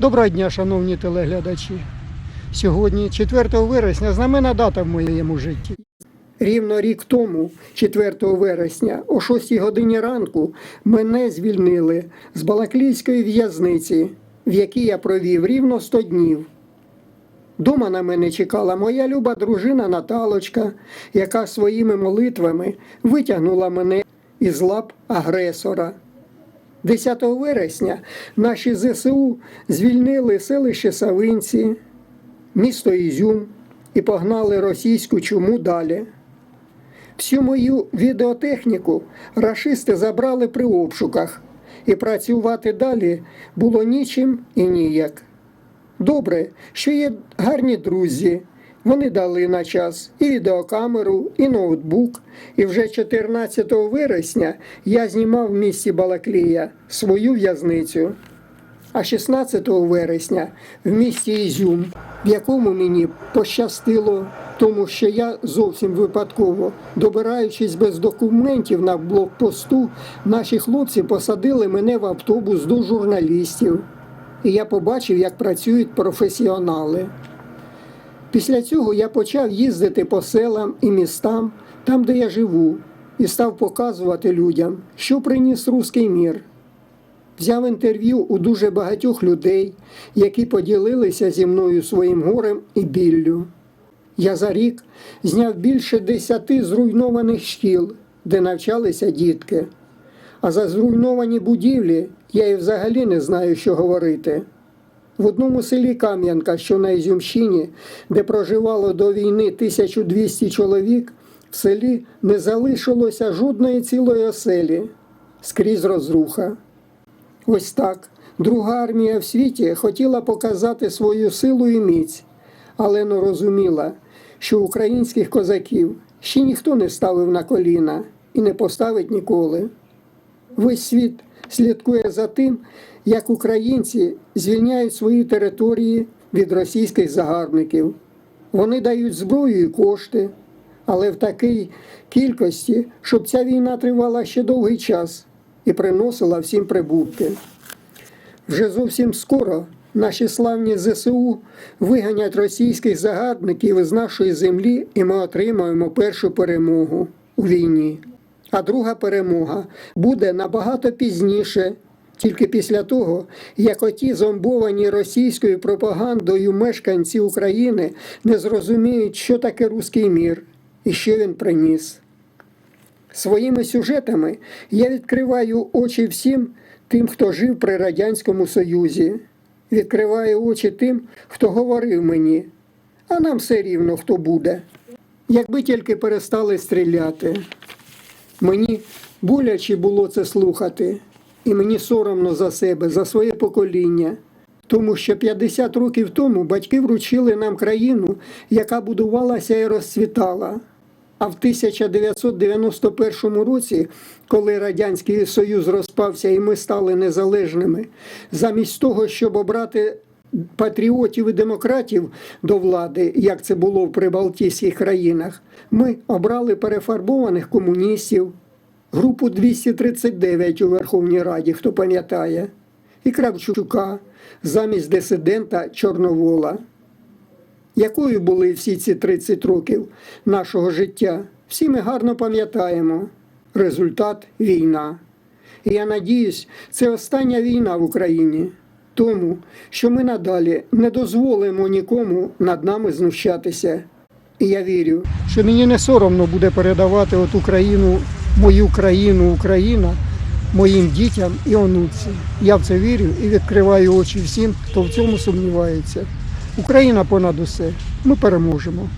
Доброго дня, шановні телеглядачі. Сьогодні, 4 вересня, знамена дата в моєму житті. Рівно рік тому, 4 вересня, о 6 годині ранку, мене звільнили з Балаклійської в'язниці, в якій я провів рівно 100 днів. Дома на мене чекала моя люба дружина Наталочка, яка своїми молитвами витягнула мене із лап агресора. 10 вересня наші ЗСУ звільнили селище Савинці, місто Ізюм і погнали російську чуму далі. Всю мою відеотехніку рашисти забрали при обшуках, і працювати далі було нічим і ніяк. Добре, що є гарні друзі. Вони дали на час і відеокамеру, і ноутбук. І вже 14 вересня я знімав в місті Балаклія свою в'язницю. А 16 вересня в місті Ізюм, в якому мені пощастило, тому що я зовсім випадково, добираючись без документів на блокпосту, наші хлопці посадили мене в автобус до журналістів. І я побачив, як працюють професіонали. Після цього я почав їздити по селам і містам, там, де я живу, і став показувати людям, що приніс руський мір. Взяв інтерв'ю у дуже багатьох людей, які поділилися зі мною своїм горем і біллю. Я за рік зняв більше десяти зруйнованих шкіл, де навчалися дітки. А за зруйновані будівлі я і взагалі не знаю, що говорити. В одному селі Кам'янка, що на Ізюмщині, де проживало до війни 1200 чоловік, в селі не залишилося жодної цілої оселі, скрізь розруха. Ось так. Друга армія в світі хотіла показати свою силу і міць, але не розуміла, що українських козаків ще ніхто не ставив на коліна і не поставить ніколи. Весь світ слідкує за тим, як українці звільняють свої території від російських загарбників. Вони дають зброю і кошти, але в такій кількості, щоб ця війна тривала ще довгий час і приносила всім прибутки. Вже зовсім скоро наші славні ЗСУ виганять російських загарбників із нашої землі, і ми отримаємо першу перемогу у війні. А друга перемога буде набагато пізніше, тільки після того, як оті зомбовані російською пропагандою мешканці України не зрозуміють, що таке руський мір і що він приніс. Своїми сюжетами я відкриваю очі всім тим, хто жив при Радянському Союзі, відкриваю очі тим, хто говорив мені, а нам все рівно хто буде. Якби тільки перестали стріляти. Мені боляче було це слухати, і мені соромно за себе, за своє покоління. Тому що 50 років тому батьки вручили нам країну, яка будувалася і розцвітала. А в 1991 році, коли Радянський Союз розпався і ми стали незалежними, замість того, щоб обрати патріотів і демократів до влади, як це було в прибалтійських країнах, ми обрали перефарбованих комуністів, групу 239 у Верховній Раді, хто пам'ятає, і Кравчука замість дисидента Чорновола. Якою були всі ці 30 років нашого життя? Всі ми гарно пам'ятаємо. Результат війна. І я надіюсь, це остання війна в Україні. Тому, що ми надалі не дозволимо нікому над нами знущатися. І я вірю, що мені не соромно буде передавати от Україну, мою країну, Україна моїм дітям і онуці. Я в це вірю і відкриваю очі всім, хто в цьому сумнівається. Україна понад усе. Ми переможемо.